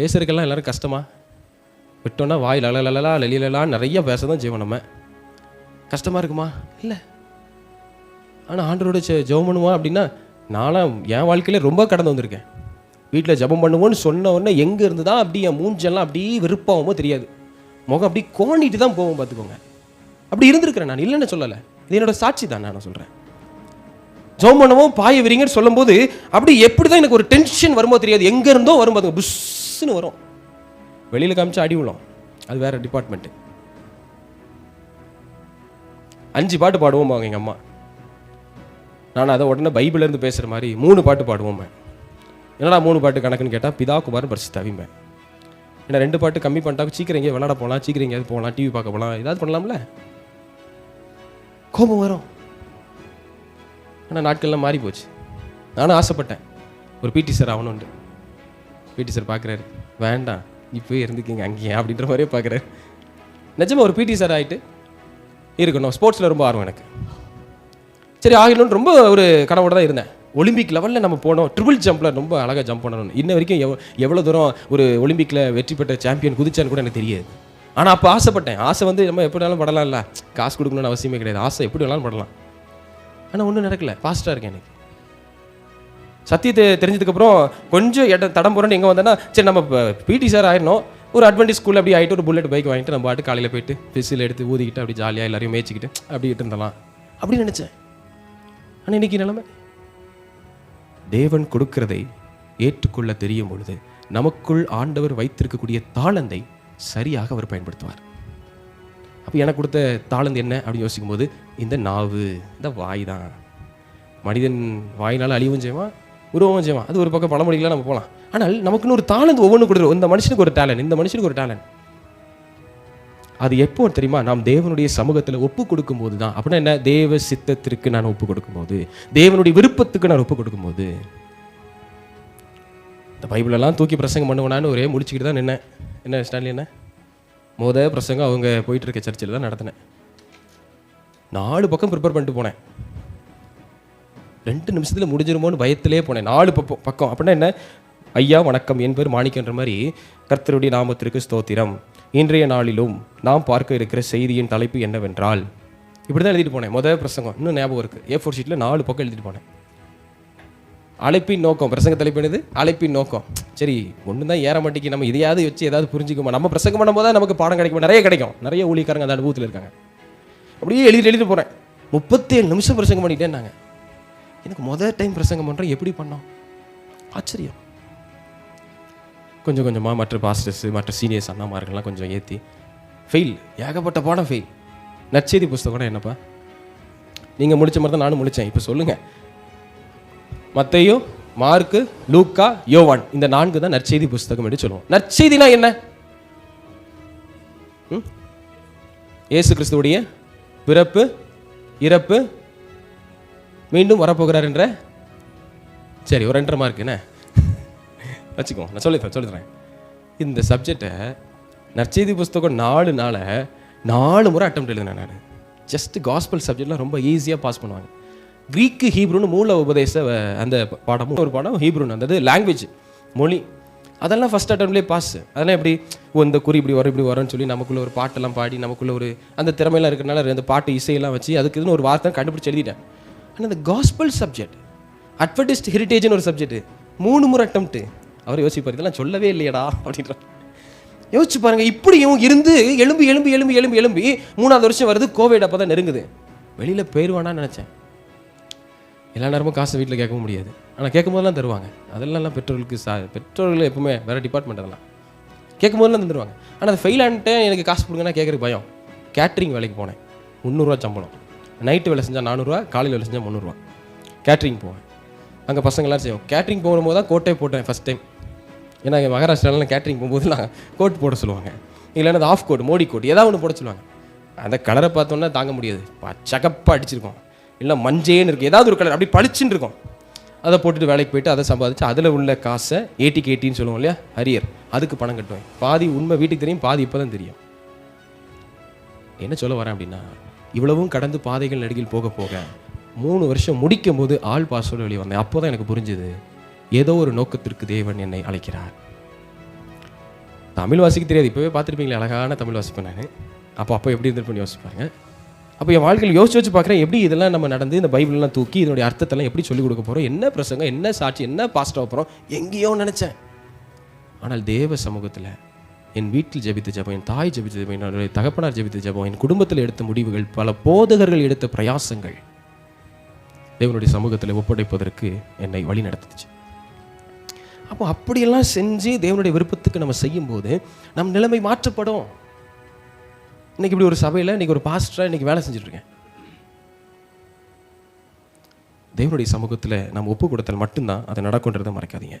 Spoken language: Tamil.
பேசுறதுக்கெல்லாம் எல்லாரும் கஷ்டமா? விட்டோன்னா வாய் லலலலலா லலிலலா நிறைய பேச தான் செய்வோம் நம்ம. கஷ்டமாக இருக்குமா? இல்லை. ஆனால் ஆண்டரோட ஜெபம் பண்ணுவோம் அப்படின்னா நானும் என் வாழ்க்கையில ரொம்ப கடந்து வந்திருக்கேன். வீட்டில் ஜெபம் பண்ணுவோன்னு சொன்ன உடனே எங்கே இருந்து தான் அப்படி என் மூஞ்செல்லாம் அப்படியே விருப்பமோ தெரியாது. முகம் அப்படி கோணிட்டு தான் போவோம் பார்த்துக்கோங்க. அப்படி இருந்திருக்கிறேன் நான். இல்லைன்னு சொல்லலை. இது என்னோட சாட்சி தான் நான் சொல்கிறேன் ஜெபம் பண்ணவும் பாய விரிங்கன்னு சொல்லும்போது அப்படி எப்படி தான் எனக்கு ஒரு டென்ஷன் வருமோ தெரியாது. எங்கே இருந்தோ வரும் பாருங்க புஷ்ஷுன்னு வரும். வெளியில் காமிச்சு அடி விழும். அது வேற டிபார்ட்மெண்ட்டு அஞ்சு பாட்டு பாடுவோம் அவங்க எங்கள் அம்மா. நான் அதை உடனே பைபிள்ல இருந்து பேசுகிற மாதிரி மூணு பாட்டு பாடுவோம் என்னடா மூணு பாட்டு கணக்குன்னு கேட்டால் பிதா குமார் பரிசு தவிம்பேன் ஏன்னா ரெண்டு பாட்டு கம்மி பண்ணிட்டா சீக்கிரம் எங்கேயும் விளாட போகலாம் சீக்கிரம் எங்கேயாவது போகலாம் டிவி பார்க்க போகலாம் ஏதாவது பண்ணலாம்ல. கோபம் வரும். ஆனால் நாட்கள்லாம் மாறி போச்சு நானும் ஆசைப்பட்டேன். ஒரு பிடி சார் ஆகணுன்ட்டு பிடி சார் பார்க்குறாரு வேண்டாம் இப்போயே இருந்துக்கிங்க அங்கேயே அப்படின்ற மாதிரியே பார்க்குறாரு நிஜமா ஒரு பிடி சார் ஆகிட்டு இருக்கணும். ஸ்போர்ட்ஸில் ரொம்ப ஆர்வம் எனக்கு. சரி ஆகணும்னு ரொம்ப ஒரு கனவோட தான் இருந்தேன். ஒலிம்பிக் லெவலில் நம்ம போனோம். ட்ரிபிள் ஜம்பில் ரொம்ப அழகாக ஜம்ப் பண்ணணும் இன்ன வரைக்கும் எவ் எவ்வளோ தூரம் ஒரு ஒலிம்பிக்கில் வெற்றி பெற்ற சாம்பியன் குதிச்சான்னு கூட எனக்கு தெரியாது. ஆனால் அப்போ ஆசைப்பட்டேன். ஆசை வந்து நம்ம எப்படி வேணாலும் படலாம்ல. காசு கொடுக்கணும்னு அவசியமே கிடையாது. ஆசை எப்படி வேணாலும் படலாம். ஆனால் ஒன்றும் நடக்கல. ஃபாஸ்ட்டாக இருக்கேன் எனக்கு. சத்தியத்தை தெரிஞ்சதுக்கப்புறம் கொஞ்சம் இட தடம் புரண்டு எங்கே வந்தேன்னா சரி நம்ம பிடி சார் ஆயிடணும். ஒரு அட்வான்டேஜ் ஸ்கூல் அப்படி ஆகிட்டு ஒரு புல்லட் பைக் வாங்கிட்டு நம்ம பாட்டு காலையில் போயிட்டு பிசில் எடுத்து ஊதிக்கிட்டு அப்படி ஜாலியாக எல்லாரையும் மேய்ச்சிக்கிட்டு அப்படி இருந்தலாம். அப்படி நினச்சேன். ஆனால் இன்னைக்கு நிலமை? தேவன் கொடுக்கிறதை ஏற்றுக்கொள்ள தெரியும் பொழுது நமக்குள் ஆண்டவர் வைத்திருக்கக்கூடிய தாளந்தை சரியாக அவர் பயன்படுத்துவார். அப்போ எனக்கு கொடுத்த தாளந்து என்ன அப்படின்னு யோசிக்கும் போது இந்த நாவு இந்த வாய் தான். மனிதன் வாயினால் அழிவும் செய்வான் உருவமும் செய்வோம் அது ஒரு பக்கம் பழமொழிகளாக நம்ம போகலாம் ஆனால் நமக்குன்னு ஒரு டேலண்ட் ஒவ்வொன்று கொடுத்துரும். இந்த மனுஷனுக்கு ஒரு டேலண்ட் இந்த மனுஷனுக்கு ஒரு டேலண்ட் அது எப்போ தெரியுமா? நாம் தேவனுடைய சமூகத்தில் ஒப்பு கொடுக்கும்போது தான். அப்படின்னா என்ன? தேவ சித்தத்திற்கு நான் ஒப்பு கொடுக்கும்போது தேவனுடைய விருப்பத்துக்கு நான் ஒப்பு கொடுக்கும்போது. இந்த பைபிளெல்லாம் தூக்கி பிரசங்கம் பண்ணுவேனான்னு ஒரே முடிச்சுக்கிட்டு தான் நின்னேன். என்ன ஸ்டான்லி என்ன? மோத பிரசங்கம் அவங்க போயிட்டு இருக்க சர்ச்சில் தான் நடத்தினேன். நாலு பக்கம் ப்ரிப்பேர் பண்ணிட்டு போனேன். ரெண்டு நிமிஷத்தில் முடிஞ்சிருமோன்னு பயத்திலே போனேன். நாலு பக்கம் பக்கம். அப்படின்னா என்ன? ஐயா வணக்கம். என் பேர் மாணிக்கன்ற மாதிரி கர்த்தருடைய நாமத்திற்கு ஸ்தோத்திரம். இன்றைய நாளிலும் நாம் பார்க்க இருக்கிற செய்தியின் தலைப்பு என்னவென்றால் இப்படி தான் எழுதிட்டு போனேன். முதல் பிரசங்கம். இன்னும் ஞாபகம் இருக்குது ஏ ஃபோர் ஷீட்டில் நாலு பக்கம் எழுதிட்டு போனேன். அழைப்பின் நோக்கம். பிரசங்க தலைப்பு என்னது? அழைப்பின் நோக்கம். சரி ஒன்று தான் ஏற மாட்டேங்கி நம்ம இதையாவது வச்சு ஏதாவது புரிஞ்சுக்கோமா? நம்ம பிரசங்கம் பண்ணும்போது தான் நமக்கு பாடம் கிடைக்கும்? நிறைய கிடைக்கும். நிறைய ஊழியக்காரங்க அந்த அனுபவத்தில் இருக்காங்க. அப்படியே எழுதி எழுதிட்டு போகிறேன் முப்பத்தேழு நிமிஷம் பிரசங்கம் பண்ணிட்டேன்னாங்க. எனக்கு முதல் டைம் பிரசங்கம் பண்ணுறேன் எப்படி பண்ணோம்? ஆச்சரியம். கொஞ்சம் கொஞ்சமாக மற்ற பாஸ்டர்ஸ் மற்ற சீனியர்ஸ் அண்ணாமார்கள்லாம் கொஞ்சம் ஏற்றி ஃபெயில் ஏகப்பட்ட பாடம் ஃபெயில் நற்செய்தி புஸ்தகம் என்னப்பா? நீங்கள் முடிச்ச மாதிரி தான் நானும் முடித்தேன் இப்போ சொல்லுங்கள் மத்தையோ மார்க்கு லூக்கா யோவான். இந்த நான்கு தான் நற்செய்தி புஸ்தகம் என்று சொல்லுவோம். நற்செய்தினா என்ன? ம்? இயேசு கிறிஸ்துவுடைய பிறப்பு இறப்பு மீண்டும் வரப்போகிறார் என்ற சரி ஒரு ரெண்டரை மார்க் என்ன? வச்சுக்கோ நான் சொல்லித்தரேன் சொல்லித்தரேன் இந்த சப்ஜெக்டை நற்செய்தி புஸ்தகம் நாலு நாளை நாலு முறை அட்டம் எழுதினேன் நான். ஜஸ்ட் காஸ்பல் சப்ஜெக்ட்லாம் ரொம்ப ஈஸியாக பாஸ் பண்ணுவாங்க. க்ரீக்கு ஹீப்ரூன்னு மூல உபதேச அந்த பாடமும் ஒரு பாடம் ஹீப்ரூன்னு அந்த லாங்குவேஜ் மொழி. அதெல்லாம் ஃபஸ்ட் அட்டம்லேயே பாஸ் அதெல்லாம் எப்படி ஓ இந்த குறி இப்படி வரும் இப்படி வரும்னு சொல்லி நமக்குள்ளே ஒரு பாட்டெல்லாம் பாடி நமக்குள்ளே ஒரு அந்த திறமையெல்லாம் இருக்கிறனால அந்த பாட்டு இசையெல்லாம் வச்சு அதுக்கு இதுன்னு ஒரு வார்த்தை கண்டுபிடிச்சி எழுதிட்டேன். ஆனால் இந்த காஸ்பல் சப்ஜெக்ட் அட்வர்டைஸ்ட் ஹெரிட்டேஜ்னு ஒரு சப்ஜெக்ட் மூணு முறை அட்டம்ப்ட்டு அவர் யோசிப்பார் இதெல்லாம் சொல்லவே இல்லையடா அப்படின்ற. யோசிச்சு பாருங்க இப்படியும் இருந்து எலும்பி எலும்பி எலும்பி எலும்பி எலும்பி மூணாவது வருஷம் வருது கோவிட் அப்போ தான் நெருங்குது. வெளியில் போயிடுவானான்னு நினச்சேன். எல்லா நேரமும் காசு வீட்டில் கேட்கவும் முடியாது. ஆனால் கேட்கும் போதெல்லாம் தருவாங்க. அதெல்லாம் பெற்றோர்களுக்கு சா பெற்றோர்கள் எப்பவுமே வேறு டிபார்ட்மெண்ட் அதெல்லாம். கேட்கும் போதெல்லாம் தந்துடுவாங்க ஆனால் அது ஃபெயில் ஆனிட்டேன் எனக்கு காசு கொடுங்கன்னா கேட்குறக்கு பயம். கேட்ரிங் வேலைக்கு போனேன். முந்நூறுரூவா சம்பளம். நைட்டு வேலை செஞ்சால் நானூறுரூவா காலையில் வேலை செஞ்சால் முந்நூறுரூவா கேட்ரிங் போவேன். அங்கே பசங்களாம் செய்வோம் கேட்ரிங் போகும்போது தான் கோட்டை போட்டேன் ஃபஸ்ட் டைம் ஏன்னா எங்கள் மகாராஷ்டிராவில் கேட்ரிங் போகும்போது நான் கோட் போட சொல்லுவாங்க. இல்லைன்னா ஆஃப் கோட் மோடி கோட் ஏதாவது ஒன்று போட சொல்லுவாங்க. அந்த கலரை பார்த்தோன்னா தாங்க முடியாது. சகப்பாக அடிச்சிருக்கோம். இல்லை மஞ்சேன்னு இருக்குது ஏதாவது ஒரு கலர் அப்படி பளிச்சுன்னு இருக்கும். அதை போட்டுட்டு வேலைக்கு போயிட்டு அதை சம்பாதிச்சு அதில் உள்ள காசை ஏட்டி கேட்டின்னு சொல்லுவோம் இல்லையா? ஹரியர் அதுக்கு பணம் கட்டுவேன். பாதி உண்மை வீட்டுக்கு தெரியும் பாதி இப்போ தான் தெரியும். என்ன சொல்ல வரேன் அப்படின்னா இவ்வளவும் கடந்து பாதைகள் நடுகில் போக போக மூணு வருஷம் முடிக்கும் போது ஆள் பாஸோடு வெளியே வந்தேன். அப்போ தான் எனக்கு புரிஞ்சுது ஏதோ ஒரு நோக்கத்திற்கு தேவன் என்னை அழைக்கிறார். தமிழ் வாசிக்க தெரியாது. இப்போவே பார்த்துருப்பீங்களே அழகான தமிழ் வாசிப்பேன் நான். அப்போ அப்போ எப்படி இருந்திருப்பேன் யோசிப்பாருங்க அப்போ என் வாழ்க்கையில் யோசிச்சு வச்சு பார்க்குறேன் எப்படி இதெல்லாம் நம்ம நடந்து இந்த பைபிள்லாம் தூக்கி இதனுடைய அர்த்தத்தெல்லாம் எப்படி சொல்லிக் கொடுக்க போகிறோம் என்ன பிரசங்கம் என்ன சாட்சி என்ன பாஸ்ட் போகிறோம் எங்கேயோ நினச்சேன். ஆனால் தேவ சமூகத்தில் என் வீட்டில் ஜெபித்த ஜபம் என் தாய் ஜெபித்த ஜபம் என்னுடைய தகப்பனார் ஜெபித்த ஜபம் என் குடும்பத்தில் எடுத்த முடிவுகள் பல போதகர்கள் எடுத்த பிரயாசங்கள் தேவனுடைய சமூகத்தில் ஒப்படைப்பதற்கு என்னை வழி நடத்துச்சு. அப்போ அப்படியெல்லாம் செஞ்சு தேவனுடைய விருப்பத்துக்கு நம்ம செய்யும்போது நம் நிலைமை மாற்றப்படும். இன்னைக்கு இப்படி ஒரு சபையில் இன்னைக்கு ஒரு பாஸ்டராக இன்னைக்கு வேலை செஞ்சுட்ருக்கேன். தேவனுடைய சமூகத்தில் நம்ம ஒப்பு கொடுத்தல் மட்டும்தான் அது நடக்குன்றதை மறைக்காதீங்க.